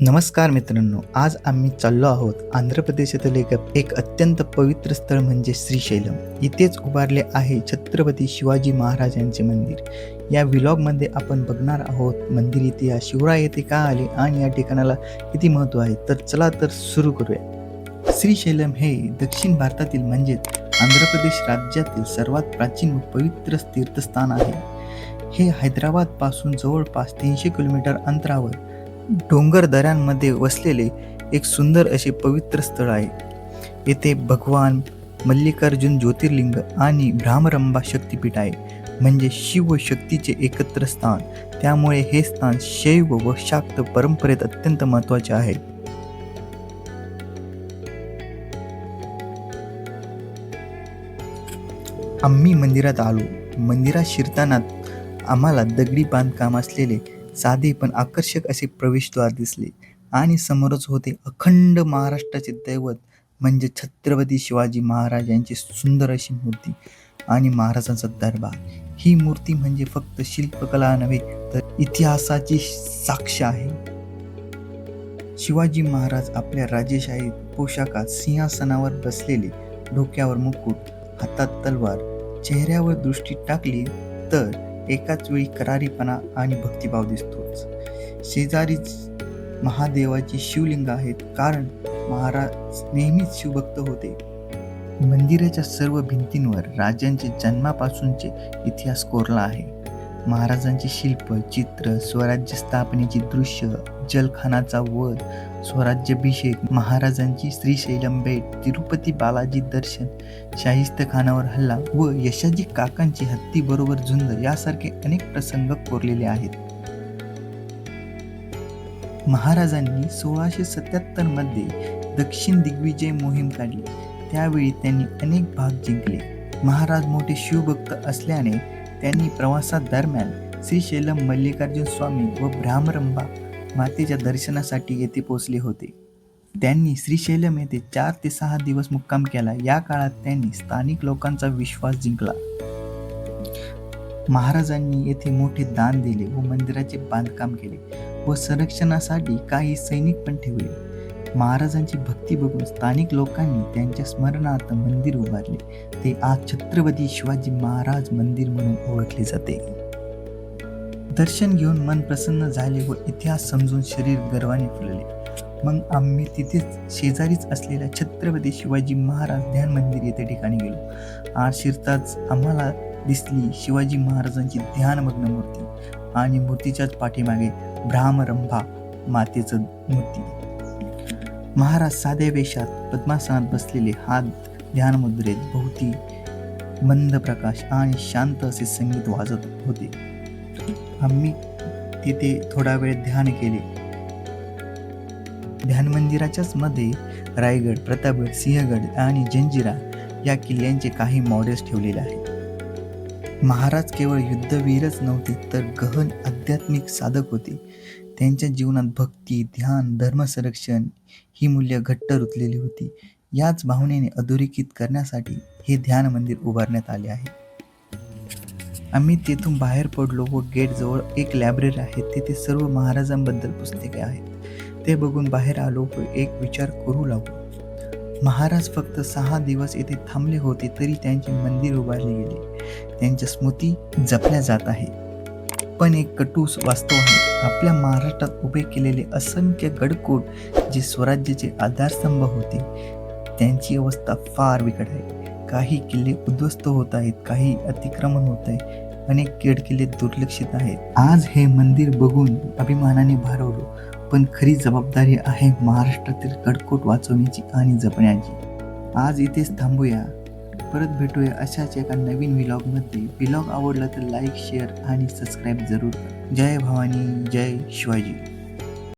नमस्कार मित्रांनो आज आम्ही चाललो आहोत आंध्र प्रदेशातील एक एक अत्यंत पवित्र स्थळ म्हणजे श्रीशैलम. इथेच उभारले आहे छत्रपती शिवाजी महाराजांचे मंदिर. या व्लॉगमध्ये आपण बघणार आहोत मंदिर इतिहास शिवराय येथे का आले आणि या ठिकाणाला किती महत्त्व आहे? तर चला तर सुरू करूया. श्रीशैलम हे दक्षिण भारतातील म्हणजेच आंध्र प्रदेश राज्यातील सर्वात प्राचीन व पवित्र तीर्थस्थान आहे. हे हैदराबादपासून जवळपास तीनशे किलोमीटर अंतरावर डोंगर दऱ्यांमध्ये वसलेले एक सुंदर असे पवित्र स्थळ आहे. येथे भगवान मल्लिकार्जुन ज्योतिर्लिंग आणि भ्रामरंबा शक्तिपीठ आहे. म्हणजे शिव शक्तीचे एकत्र स्थान. त्यामुळे हे स्थान शैव व शाक्त परंपरेत अत्यंत महत्त्वाचे आहे. आम्ही मंदिरात आलो. मंदिरात शिरताना आम्हाला दगडी बांधकाम असलेले साधे पण आकर्षक असे प्रवेशद्वार दिसले. आणि समोरच होते अखंड महाराष्ट्राचे दैवत म्हणजे छत्रपती शिवाजी महाराज यांची सुंदर अशी मूर्ती आणि महाराजांचा दरबार. ही मूर्ती म्हणजे फक्त शिल्पकला नव्हे तर इतिहासाची साक्ष आहे. शिवाजी महाराज आपल्या राजेशाही पोशाखात सिंहासनावर बसलेले डोक्यावर मुकुट हातात तलवार चेहऱ्यावर दृष्टी टाकली तर एकाच वेळी करारीपणा आणि भक्तिभाव दिसतोच. शेजारीच महादेवाची शिवलिंग आहेत कारण महाराज नेहमीच शिवभक्त होते. मंदिराच्या सर्व भिंतींवर राजांचे जन्मापासूनचे इतिहास कोरला आहे. महाराजांची शिल्प चित्र स्वराज्य स्थापनेची दृश्य जलखानाचा वध स्वराज्याभिषेक महाराजांची श्रीशैलम भेट तिरुपती बालाजी दर्शन शाहिस्त खानावर हल्ला व यशाजी काकांची हत्तीबरोबर झुंज यासारखे अनेक प्रसंग कोरलेले आहेत. महाराजांनी सोळाशे सत्याहत्तरमध्ये दक्षिण दिग्विजय मोहीम काढली. त्यावेळी त्यांनी अनेक भाग जिंकले. महाराज मोठे शिवभक्त असल्याने त्यांनी प्रवासादरम्यान श्रीशैलम मल्लिकार्जुन स्वामी व भ्रामरंबा मातेच्या दर्शनासाठी येथे पोहोचले होते. त्यांनी श्रीशैलम येथे चार ते सहा दिवस मुक्काम केला. या काळात त्यांनी स्थानिक लोकांचा विश्वास जिंकला. महाराजांनी येथे मोठे दान दिले व मंदिराचे बांधकाम केले व संरक्षणासाठी काही सैनिक पण ठेवले. महाराजांची भक्ती बघून स्थानिक लोकांनी त्यांच्या स्मरणार्थ मंदिर उभारले. ते आज छत्रपती शिवाजी महाराज मंदिर म्हणून ओळखले जाते. दर्शन घेऊन मन प्रसन्न झाले व इतिहास समजून शरीर गर्वाने फुलले. मग आम्ही तिथेच शेजारीच असलेल्या छत्रपती शिवाजी महाराज ध्यान मंदिर येथे ठिकाणी गेलो. आज शिरताच आम्हाला दिसली शिवाजी महाराजांची ध्यानमग्न मूर्ती आणि मूर्तीच्याच पाठीमागे भ्रामरंभा मातेचं मूर्ती. महाराज साध्या वेशात पद्मासनात बसलेले हात ध्यानमुद्रेत भोवती मंद प्रकाश आणि शांत असे संगीत वाजत होते. आम्ही तिथे थोडा वेळ ध्यान केले. ध्यान मंदिराच्याच मध्ये रायगड प्रतापगड सिंहगड आणि जंजिरा या किल्ल्यांचे काही मॉडेल्स ठेवलेले आहेत. महाराज केवळ युद्धवीरच नव्हते तर गहन आध्यात्मिक साधक होते. त्यांच्या जीवनात भक्ती ध्यान धर्मसंरक्षण ही मूल्य घट्ट रुतलेली होती. याच भावनेने अधोरेखित करण्यासाठी हे ध्यान मंदिर उभारण्यात आले आहे. आम्ही तेथून बाहेर पडलो व गेटजवळ एक लायब्ररी आहे. तेथे सर्व महाराजांबद्दल पुस्तके आहेत. ते बघून बाहेर आलो व एक विचार करू लागलो. महाराज फक्त सहा दिवस येथे थांबले होते तरी त्यांचे मंदिर उभारले गेले. त्यांच्या स्मृती जपल्या जात आहे. पण एक कटूस वास्तव आहे. आपल्या महाराष्ट्रात उभे केलेले असंख्य गडकोट जे स्वराज्याचे आधारस्तंभ होते त्यांची अवस्था फार बिकट आहे. काही किल्ले उद्ध्वस्त होत आहेत काही अतिक्रमण होत आहे अनेक केड किल्ले दुर्लक्षित आहेत. आज हे मंदिर बघून अभिमानाने भारवलो पण खरी जबाबदारी आहे महाराष्ट्रातील कडकोट वाचवण्याची आणि जपण्याची. आज इथेच थांबूया. परत भेटूया अशाच एका नवीन व्लॉगमध्ये. व्लॉग आवडला तर लाईक शेअर आणि सबस्क्राईब जरूर जय भवानी जय शिवाजी.